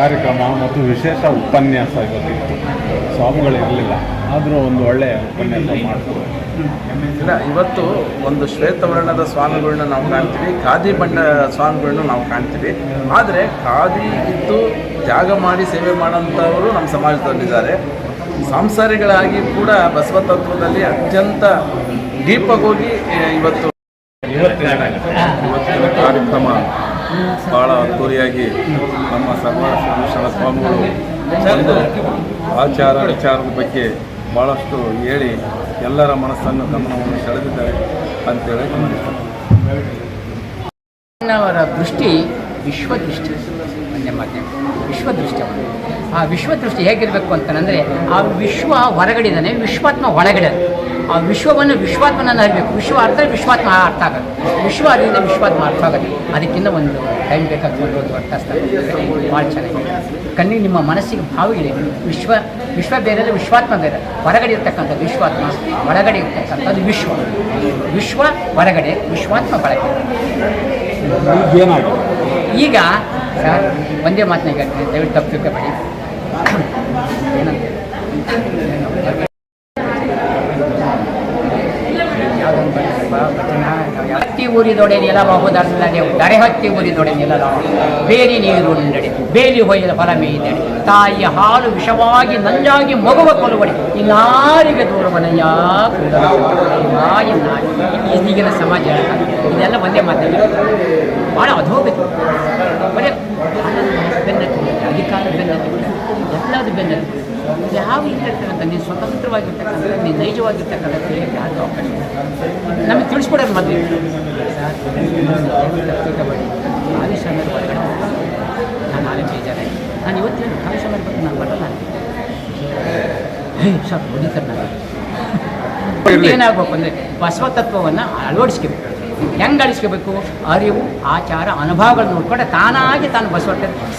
ಕಾರ್ಯಕ್ರಮ ಮತ್ತು ವಿಶೇಷ ಉಪನ್ಯಾಸ ಇವತ್ತಿತ್ತು. ಸ್ವಾಮಿಗಳು ಇರಲಿಲ್ಲ. ಆದರೂ ಒಂದು ಒಳ್ಳೆಯ ಉಪನ್ಯಾಸ ಮಾಡ್ತಾರೆ. ಇಲ್ಲ ಇವತ್ತು ಒಂದು ಶ್ವೇತವರ್ಣದ ಸ್ವಾಮಿಗಳನ್ನ ನಾವು ಕಾಣ್ತೀವಿ ಖಾದಿ ಬಣ್ಣ ಸ್ವಾಮಿಗಳನ್ನ ನಾವು ಕಾಣ್ತೀವಿ. ಆದರೆ ಖಾದಿ ಇದ್ದು ತ್ಯಾಗ ಮಾಡಿ ಸೇವೆ ಮಾಡೋಂಥವರು ನಮ್ಮ ಸಮಾಜದಲ್ಲಿದ್ದಾರೆ. ಸಂಸಾರಿಗಳಾಗಿ ಕೂಡ ಬಸವ ತತ್ವದಲ್ಲಿ ಅತ್ಯಂತ ಡೀಪಾಗಿ ಹೋಗಿ ಇವತ್ತು ಇವತ್ತಿನ ಕಾರ್ಯಕ್ರಮ. ಭಾಳ ಅದ್ದೂರಿಯಾಗಿ ನಮ್ಮ ಸರ್ವ ಶ್ರೀಕೃಷ್ಣ ಸ್ವಾಮಿಗಳು ಒಂದು ಆಚಾರ ವಿಚಾರದ ಬಗ್ಗೆ ಭಾಳಷ್ಟು ಹೇಳಿ ಎಲ್ಲರ ಮನಸ್ಸನ್ನು ಗಮನವನ್ನು ಸೆಳೆದಿದ್ದಾರೆ ಅಂತೇಳಿ ಅವರ ದೃಷ್ಟಿ ವಿಶ್ವದೃಷ್ಟಿ ಒಂದೇ ಮಾತೆ. ವಿಶ್ವದೃಷ್ಟಿ ಆ ವಿಶ್ವದೃಷ್ಟಿ ಹೇಗಿರಬೇಕು ಅಂತಂದರೆ ಆ ವಿಶ್ವ ಹೊರಗಡಿದಾನೆ ವಿಶ್ವಾತ್ಮ ಒಳಗಡೆ ಆ ವಿಶ್ವವನ್ನು ವಿಶ್ವಾತ್ಮನನ್ನು ಅರಿಬೇಕು ವಿಶ್ವ ಅರ್ಥ ವಿಶ್ವಾತ್ಮ ಅರ್ಥ ಆಗುತ್ತೆ ವಿಶ್ವ ಅರಿಯಿಂದ ವಿಶ್ವಾತ್ಮ ಅರ್ಥ ಆಗುತ್ತೆ ಅದಕ್ಕಿಂತ ಒಂದು ಟೈಮ್ ಬೇಕಾಗ್ತದೆ ಒಂದು ಅರ್ಥ ಭಾಳ ಚೆನ್ನಾಗಿದೆ. ಕಣ್ಣಿಗೆ ನಿಮ್ಮ ಮನಸ್ಸಿಗೆ ಭಾವಗಳು ವಿಶ್ವ ವಿಶ್ವ ಬೇರೆ ಅಂದರೆ ವಿಶ್ವಾತ್ಮ ಬೇರೆ. ಹೊರಗಡೆ ಇರ್ತಕ್ಕಂಥ ವಿಶ್ವಾತ್ಮ ಒಳಗಡೆ ಇರ್ತಕ್ಕಂಥದ್ದು ವಿಶ್ವ. ವಿಶ್ವ ಹೊರಗಡೆ ವಿಶ್ವಾತ್ಮ ಬಳಕೆ ಈಗ ಸರ್ ಒಂದೇ ಮಾತನ್ನ ಹೇಳ್ತೀನಿ. ದಯವಿಟ್ಟು ತಪ್ಪು ತಿಳ್ಕೊಬೇಡಿ. ಏನಂತ? ಯಾವ- ಹತ್ತಿ ಊರಿದೊಡೆ ನಿಲಬಹುದಲ್ಲದೆ ದರೆ ಹತ್ತಿ ನಿಲ್ಲಲ ಬೇರಿ ನೀರುಂಡಡೆ ಬೇಲಿ ಹೊಯ್ಯದ ಫಲ ಮೇಯ್ದಡೆ ತಾಯಿಯ ಹಾಲು ವಿಷವಾಗಿ ನಂಜಾಗಿ ಮಗುವ ಕೊಲುವಡೆ ಇನ್ನಾರಿಗೆ ದೂರವನಯ್ಯ ನಾಯಿ ನಾಯಿ. ಈಗಿನ ಸಮಾಜ. ಇದೆಲ್ಲ ಒಂದೇ ಮಾತಾಡಿ ಭಾಳ ಅಧೋಗತಿ. ಬರೀ ಬೆನ್ನತ್ತು ಅಧಿಕಾರ ಬೆನ್ನತ್ತು ಎಲ್ಲದು ಬೆನ್ನತ್ತಿ ಇರ್ತಕ್ಕಂಥ ನೀನು ಸ್ವತಂತ್ರವಾಗಿರ್ತಕ್ಕಂಥ ನೀನು ನೈಜವಾಗಿರ್ತಕ್ಕಂಥ ಕೇಳಿಕೆ ಯಾರು ಅವಕಾಶ. ನಮಗೆ ತಿಳಿಸ್ಕೊಡೋದು ಮದುವೆ. ಸರ್ ಒಳಗಡೆ ನಾನು ನಾಳೆ ಬೇಜಾರಾಗಿ ನಾನು ಬಗ್ಗೆ ನಾನು ಬರಲ್ಲ ಹೇ ಸರ್ ಹೊಡಿತಾರೆ ನಾನು ಏನಾಗಬೇಕು ಅಂದರೆ ಬಸವ ತತ್ವವನ್ನು ಅಳವಡಿಸ್ಕೋಬೇಕು. ಹೆಂಗೆ ಅಳಿಸ್ಕೋಬೇಕು? ಅರಿವು ಆಚಾರ ಅನುಭವಗಳನ್ನ ನೋಡ್ಕೊಂಡು ತಾನಾಗಿ ತಾನು ಬಸವ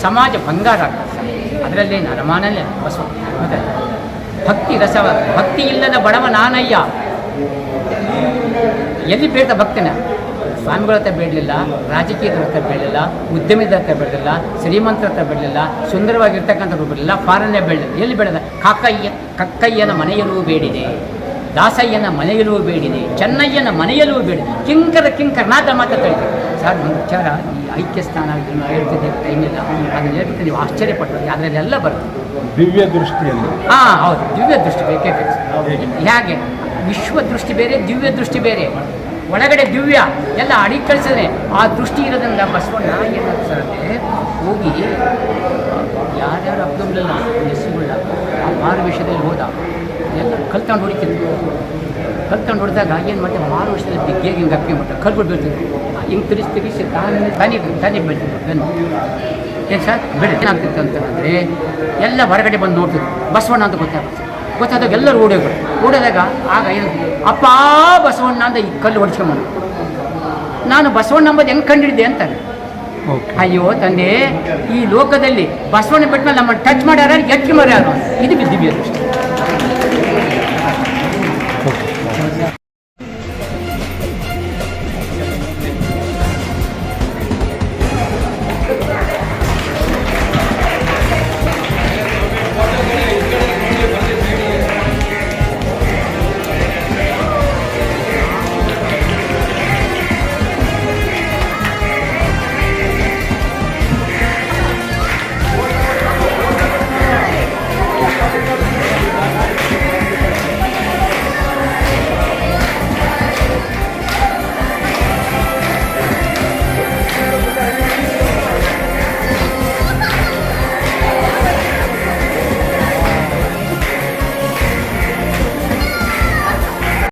ಸಮಾಜ ಬಂಗಾರ ಆಗ್ತದೆ. ಅದರಲ್ಲಿ ನರಮಾನಲ್ಲೇ ಬಸವ? ಭಕ್ತಿ ರಸವ, ಭಕ್ತಿ ಇಲ್ಲದ ಬಡವ ನಾನಯ್ಯ. ಎಲ್ಲಿ ಬೇಡ ಭಕ್ತನ? ಸ್ವಾಮಿಗಳ ಹತ್ರ ಬೇಡಲಿಲ್ಲ ರಾಜಕೀಯದ ಹತ್ರ ಬೇಡಲಿಲ್ಲ ಉದ್ಯಮದ ಹತ್ರ ಬೇಡಲಿಲ್ಲ ಶ್ರೀಮಂತರ ಹತ್ರ ಬೇಡಲಿಲ್ಲ ಸುಂದರವಾಗಿರ್ತಕ್ಕಂಥವ್ರು ಬೇಡಲಿಲ್ಲ ಫಾರನ್ನೇ ಬೇಡಲಿಲ್ಲ ಎಲ್ಲಿ ಬೇಡದ ಕಾಕಯ್ಯ, ಕಕ್ಕಯ್ಯನ ಮನೆಯಲ್ಲೂ ಬೇಡಿದೆ ದಾಸಯ್ಯನ ಮನೆಯಲ್ಲೂ ಬೇಡಿದೆ ಚೆನ್ನಯ್ಯನ ಮನೆಯಲ್ಲೂ ಬೇಡಿದೆ. ಕಿಂಕರ ಕಿಂಕರ್ನಾಥ ಮಾತ್ರ ಮಾತಾಡ್ತಾರೆ ಸರ್ ನಮ್ಮ ವಿಚಾರ ಈ ಐಕ್ಯ ಸ್ಥಾನ ಹೇಳ್ತಿದ್ದೆ ಟೈಮಿಲ್ಲ ಅದನ್ನು ಹೇಳ್ಬಿಟ್ಟು ನೀವು ಆಶ್ಚರ್ಯಪಟ್ಟು ಅದರಲ್ಲೆಲ್ಲ ಬರ್ತದೆ ದಿವ್ಯ ದೃಷ್ಟಿಯಲ್ಲಿ ಹಾಂ ಹೌದು. ದಿವ್ಯ ದೃಷ್ಟಿ ಬೇಕೇ ಬೇಕು. ಹೇಗೆ? ವಿಶ್ವ ದೃಷ್ಟಿ ಬೇರೆ ದಿವ್ಯ ದೃಷ್ಟಿ ಬೇರೆ. ಒಳಗಡೆ ದಿವ್ಯ ಎಲ್ಲ ಅಡಿ ಕಳಿಸಿದ್ರೆ ಆ ದೃಷ್ಟಿ ಇರೋದ್ರಿಂದ ಬಸವಣ್ಣ ಅಂದರೆ ಹೋಗಿ ಯಾರ್ಯಾರು ಅಬ್ದುಲ್ಲ ಹೆಸರುಗಳ ಆ ಮಾರು ವಿಷಯದಲ್ಲಿ ಹೋದ ಎಲ್ಲ ಕಲ್ತ್ಕೊಂಡು ಹೊಡಿತಿದ್ರು ಕಲ್ತ್ಕೊಂಡು ಹೊಡೆದಾಗ ಏನು ಮಾಡಿದೆ? ಮಾರು ವರ್ಷದಲ್ಲಿ ಬಿಗ್ಗಿಯಾಗಿ ಹಿಂಗೆ ಅಪ್ಪಿ ಮಾಡ್ತಾರೆ ಕಲ್ಬಿಟ್ಟು ಬೀಳ್ತಿದ್ರು ಹಿಂಗೆ ತಿರುಗಿ ತಿರುಗಿಸಿ ತಾನೇ ತಾನೇ ತಾನೇ ಬೀಳ್ತಿದ್ರು ಬೆನ್ನು ಏನು ಸರ್? ಬೆಳೆ ಏನಾಗ್ತಿತ್ತು ಅಂತಂದರೆ ಎಲ್ಲ ಹೊರಗಡೆ ಬಂದು ನೋಡ್ತಿದ್ರು. ಬಸವಣ್ಣ ಅಂತ ಗೊತ್ತಾಗುತ್ತೆ ಗೊತ್ತಾದಾಗ ಎಲ್ಲರೂ ಓಡೋಗ್ರು ಓಡೋದಾಗ ಆಗ ಏನು? ಅಪ್ಪ ಬಸವಣ್ಣ ಅಂತ ಈ ಕಲ್ಲು ಹೊಡ್ಸ್ಕೊಂಬಂದು ನಾನು ಬಸವಣ್ಣ ಅಂಬೋದು ಹೆಂಗೆ ಕಂಡಿಡಿದೆ ಅಂತಾರೆ ಅಯ್ಯೋ ತಂದೆ ಈ ಲೋಕದಲ್ಲಿ ಬಸವಣ್ಣ ಬಿಟ್ಟ ಮೇಲೆ ನಮ್ಮನ್ನು ಟಚ್ ಮಾಡ್ಯಾರ ಎಚ್ಚಿ ಮಾಡ್ಯಾರ ಇದು ಬಿದ್ದಿವಿ ದೃಷ್ಟಿ